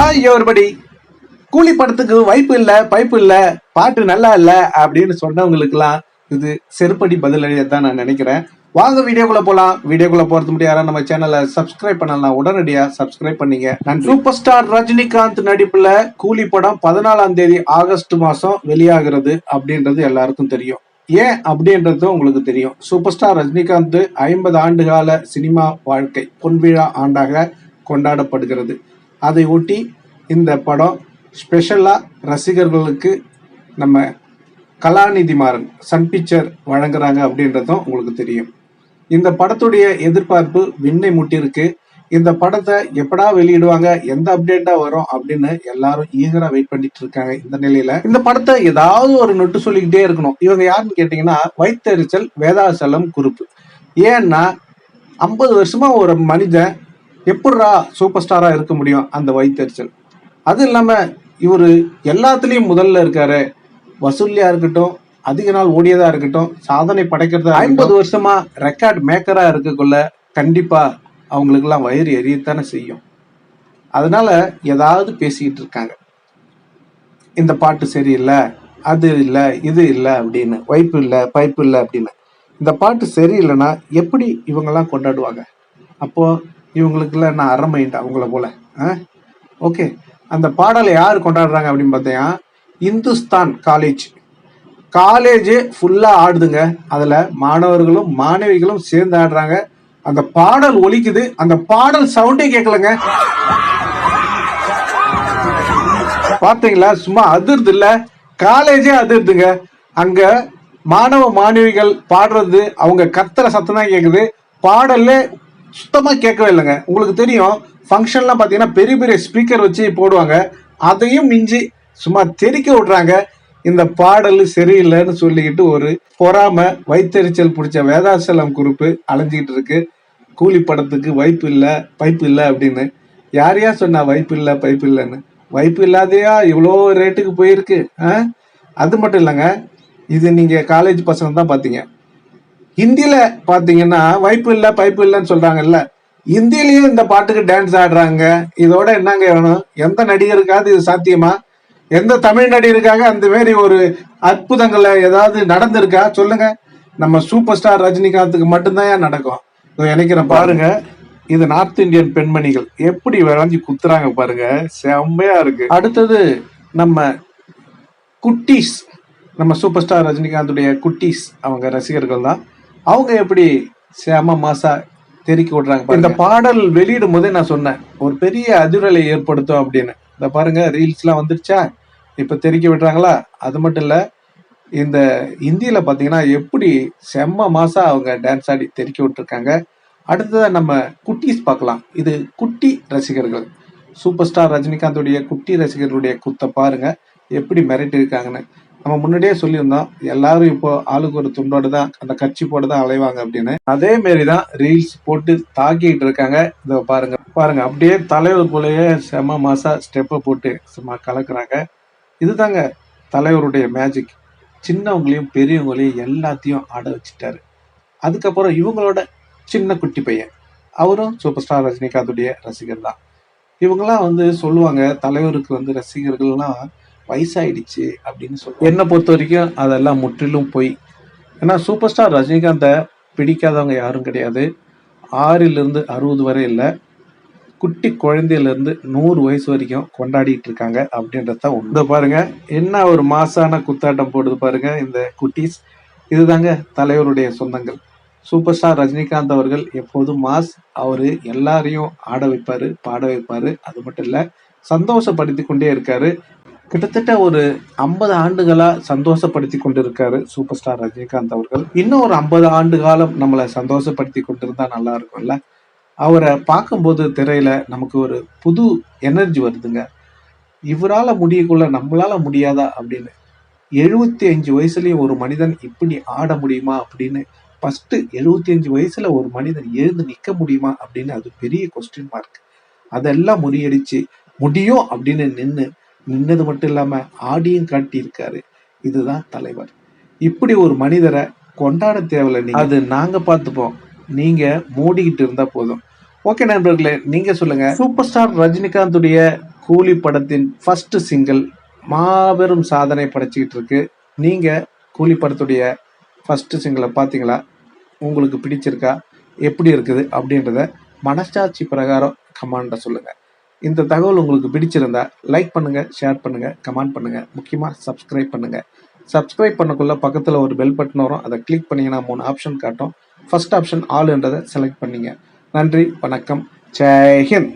Hi everybody கூலி படத்துக்கு வைப்பு இல்லை பைப்பு இல்லை பாட்டு நல்லா இல்லை அப்படின்னு சொன்னவங்களுக்குலாம் இது செருப்படி பதிலடிதான் நான் நினைக்கிறேன். வாங்க வீடியோக்குள்ள போலாம். வீடியோக்குள்ள போறது முடியாத நம்ம சேனலை சப்ஸ்கிரைப் பண்ணலாம் உடனடியா சப்ஸ்கிரைப் பண்ணீங்க. நன்றி. சூப்பர் ஸ்டார் ரஜினிகாந்த் நடிப்புல கூலி படம் பதினாலாம் தேதி ஆகஸ்ட் மாசம் வெளியாகிறது அப்படின்றது எல்லாருக்கும் தெரியும். ஏன் அப்படின்றது உங்களுக்கு தெரியும். சூப்பர் ஸ்டார் ரஜினிகாந்த் ஐம்பது ஆண்டு கால சினிமா வாழ்க்கை பொன்விழா ஆண்டாக கொண்டாடப்படுகிறது. அதை ஒட்டி இந்த படம் ஸ்பெஷலாக ரசிகர்களுக்கு நம்ம கலாநிதி மாறன் சன் பிக்சர் வழங்குறாங்க அப்படின்றதும் உங்களுக்கு தெரியும். இந்த படத்துடைய எதிர்பார்ப்பு விண்ணை முட்டிருக்கு இந்த படத்தை எப்படா வெளியிடுவாங்க எந்த அப்டேட்டா வரும் அப்படின்னு எல்லாரும் ஈகரா வெயிட் பண்ணிட்டு இருக்காங்க இந்த நிலையில. இந்த படத்தை ஏதாவது ஒரு நொட்டு சொல்லிக்கிட்டே இருக்கணும். இவங்க யாருன்னு கேட்டீங்கன்னா வைத்தறிச்சல் வேதாசலம் குறுப்பு. ஏன்னா ஐம்பது வருஷமா ஒரு மனிதன் எப்படா சூப்பர் ஸ்டாரா இருக்க முடியும் அந்த வைத்தறிச்சல்? அது இல்லாம இவரு எல்லாத்துலயும் முதல்ல இருக்காரு. வசூலியா இருக்கட்டும் அதிக நாள் ஓடியதா இருக்கட்டும் சாதனை படைக்கிறதா ஐம்பது வருஷமா ரெக்கார்ட் மேக்கரா இருக்கக்குள்ள கண்டிப்பா அவங்களுக்கெல்லாம் வயிறு எரியத்தானே செய்யும். அதனால ஏதாவது பேசிக்கிட்டு இருக்காங்க. இந்த பாட்டு சரியில்லை அது இல்லை இது இல்லை அப்படின்னு வைப்பு இல்லை பைப்பு இல்லை அப்படின்னு. இந்த பாட்டு சரியில்லைன்னா எப்படி இவங்கெல்லாம் கொண்டாடுவாங்க? அப்போ இவங்களுக்குலாம் நான் அரை மைண்ட் அவங்கள போல ஓகே அந்த பாடலை யார் கொண்டாடுறாங்க அப்படின்னு பார்த்தீங்கன்னா இந்துஸ்தான் காலேஜ் காலேஜு ஃபுல்லாக ஆடுதுங்க. அதில் மாணவர்களும் மாணவிகளும் சேர்ந்து ஆடுறாங்க. அந்த பாடல் ஒலிக்குது. அந்த பாடல் சவுண்டே கேட்கலங்க. பார்த்தீங்களா? சும்மா அதிர்து இல்லை. காலேஜே அதிர்துங்க அங்கே மாணவ மாணவிகள் பாடுறது அவங்க கத்துற சத்தம் தான் கேட்குது பாடல்ல சுத்தமாக கேட்கவே இல்லைங்க. உங்களுக்கு தெரியும் ஃபங்க்ஷன்லாம் பார்த்தீங்கன்னா பெரிய பெரிய ஸ்பீக்கர் வச்சு போடுவாங்க. அதையும் மிஞ்சி சும்மா தெறிக்க விடுறாங்க. இந்த பாடல் சரியில்லைன்னு சொல்லிக்கிட்டு ஒரு பொறாம வைத்தறிச்சல் பிடிச்ச வேதாசலம் குரூப்பு அலைஞ்சிக்கிட்டு இருக்கு. கூலி படத்துக்கு வைப்பு இல்லை பைப்பு இல்லை அப்படின்னு. யார் யார் சொன்னா வைப்பு இல்லை பைப்பு இல்லைன்னு? வைப்பு இல்லாதையா? இவ்வளோ ரேட்டுக்கு போயிருக்கு ஆ? அது மட்டும் இல்லைங்க. இது நீங்கள் காலேஜ் பசங்க தான் பார்த்தீங்க ஹிந்தியில பாத்தீங்கன்னா வைப்பு இல்ல பைப்பு இல்லைன்னு சொல்றாங்கல்ல. ஹிந்திலயும் இந்த பாட்டுக்கு டான்ஸ் ஆடுறாங்க. இதோட என்னங்க வேணும்? எந்த நடிகருக்காவது இது சாத்தியமா? எந்த தமிழ் நடிகருக்காக அந்த மாதிரி ஒரு அற்புதங்களை ஏதாவது நடந்திருக்கா? சொல்லுங்க. நம்ம சூப்பர் ஸ்டார் ரஜினிகாந்துக்கு மட்டும்தான் நடக்கும். நினைக்கிறேன் பாருங்க. இது நார்த் இந்தியன் பெண்மணிகள் எப்படி விளைஞ்சு குத்துறாங்க பாருங்க. செம்மையா இருக்கு. அடுத்தது நம்ம குட்டீஸ். நம்ம சூப்பர் ஸ்டார் ரஜினிகாந்துடைய குட்டீஸ். அவங்க ரசிகர்கள் தான் அவங்க எப்படி செம மாசா தெறிக்கி விடுறாங்க இந்த பாடல் வெளியிடும் போதே நான் சொன்னேன் ஒரு பெரிய அதிரலை ஏற்படுத்தும் அப்படின்னு. இந்த பாருங்க ரீல்ஸ்லாம் வந்துருச்சா? இப்போ தெறிக்க விடுறாங்களா? அது மட்டும் இல்ல இந்த இந்தியில் பார்த்தீங்கன்னா எப்படி செம்ம மாசா அவங்க டான்ஸ் ஆடி தெறிக்க விட்டுருக்காங்க. அடுத்ததாக நம்ம குட்டீஸ் பார்க்கலாம். இது குட்டி ரசிகர்கள். சூப்பர் ஸ்டார் ரஜினிகாந்துடைய குட்டி ரசிகர்களுடைய குத்தை பாருங்க எப்படி மிரட்டி இருக்காங்கன்னு நம்ம முன்னாடியே சொல்லியிருந்தோம் எல்லாரும் இப்போ ஆளுக்கு ஒரு துண்டோடு தான் அந்த கட்சி போட தான் அலைவாங்க அப்படின்னு. அதே மாரி தான் ரீல்ஸ் போட்டு தாக்கிட்டு இருக்காங்க. இதை பாருங்க பாருங்க அப்படியே தலைவர் போலயே செம மாசா ஸ்டெப்பை போட்டு சும்மா கலக்குறாங்க. இதுதாங்க தலைவருடைய மேஜிக் சின்னவங்களையும் பெரியவங்களையும் எல்லாத்தையும் ஆட வச்சுட்டாரு. அதுக்கப்புறம் இவங்களோட சின்ன குட்டி பையன். அவரும் சூப்பர் ஸ்டார் ரஜினிகாந்துடைய ரசிகர் தான். இவங்கெல்லாம் வந்து சொல்லுவாங்க தலைவருக்கு வந்து ரசிகர்கள்லாம் வயசாயிடுச்சு அப்படின்னு சொல்லி என்னை பொறுத்த வரைக்கும் அதெல்லாம் முற்றிலும் போய். ஏன்னா சூப்பர் ஸ்டார் ரஜினிகாந்தை பிடிக்காதவங்க யாரும் கிடையாது. ஆறிலிருந்து அறுபது வரை இல்லை. குட்டி குழந்தையிலேருந்து நூறு வயசு வரைக்கும் கொண்டாடிட்டு இருக்காங்க அப்படின்றத உண்டு பாருங்க என்ன ஒரு மாசான குத்தாட்டம் போடுது பாருங்க இந்த குட்டீஸ். இதுதாங்க தலைவருடைய சொந்தங்கள். சூப்பர் ஸ்டார் ரஜினிகாந்த் அவர்கள் எப்போதும் மாஸ் அவரு எல்லாரையும் ஆட வைப்பாரு பாட வைப்பாரு. அது மட்டும் இல்லை சந்தோஷப்படுத்தி கொண்டே இருக்காரு. கிட்டத்தட்ட ஒரு ஐம்பது ஆண்டுகளா சந்தோஷப்படுத்தி கொண்டிருக்காரு சூப்பர் ஸ்டார் ரஜினிகாந்த் அவர்கள். இன்னும் ஒரு ஐம்பது ஆண்டு காலம் நம்மளை சந்தோஷப்படுத்தி கொண்டிருந்தா நல்லா இருக்கும்ல? அவரை பார்க்கும்போது திரையில நமக்கு ஒரு புது எனர்ஜி வருதுங்க. இவரால முடியக்குள்ள நம்மளால முடியாதா அப்படின்னு. எழுபத்தி அஞ்சு வயசுலயும் ஒரு மனிதன் இப்படி ஆட முடியுமா அப்படின்னு. ஃபர்ஸ்ட் எழுபத்தி அஞ்சு வயசுல ஒரு மனிதன் எழுந்து நிக்க முடியுமா அப்படின்னு அது பெரிய கொஸ்டின் மார்க் அதெல்லாம் முறியடிச்சு முடியும் அப்படின்னு நின்று நின்னது மட்டும் இல்லாம ஆடியும் காட்டியிருக்காரு. இதுதான் தலைவர். இப்படி ஒரு மனிதரை கொண்டாட தேவையில்ல நீங்க. அது நாங்க பார்த்துப்போம். நீங்க மூடிக்கிட்டு இருந்தா போதும். ஓகே நண்பர்களே நீங்க சொல்லுங்க. சூப்பர் ஸ்டார் ரஜினிகாந்துடைய கூலி படத்தின் ஃபர்ஸ்ட் சிங்கிள் மாபெரும் சாதனை படைச்சிக்கிட்டு இருக்கு. நீங்கள் கூலி படத்துடைய ஃபர்ஸ்ட் சிங்கிளை பார்த்தீங்களா? உங்களுக்கு பிடிச்சிருக்கா? எப்படி இருக்குது அப்படின்றத மனசாட்சி பிரகாரம் கமாண்ட சொல்லுங்கள் இந்த தகவல் உங்களுக்கு பிடிச்சிருந்தா லைக் பண்ணுங்கள் ஷேர் பண்ணுங்கள் கமெண்ட் பண்ணுங்கள் முக்கியமாக சப்ஸ்கிரைப் பண்ணுங்கள் சப்ஸ்கிரைப் பண்ணக்குள்ளே பக்கத்தில் ஒரு பெல் பட்டன் வரும். அதை கிளிக் பண்ணிங்கன்னா மூணு ஆப்ஷன் காட்டும். ஃபர்ஸ்ட் ஆப்ஷன் ஆல்ன்றதை செலக்ட் பண்ணிங்க. நன்றி வணக்கம். ஜெய்ஹிந்த்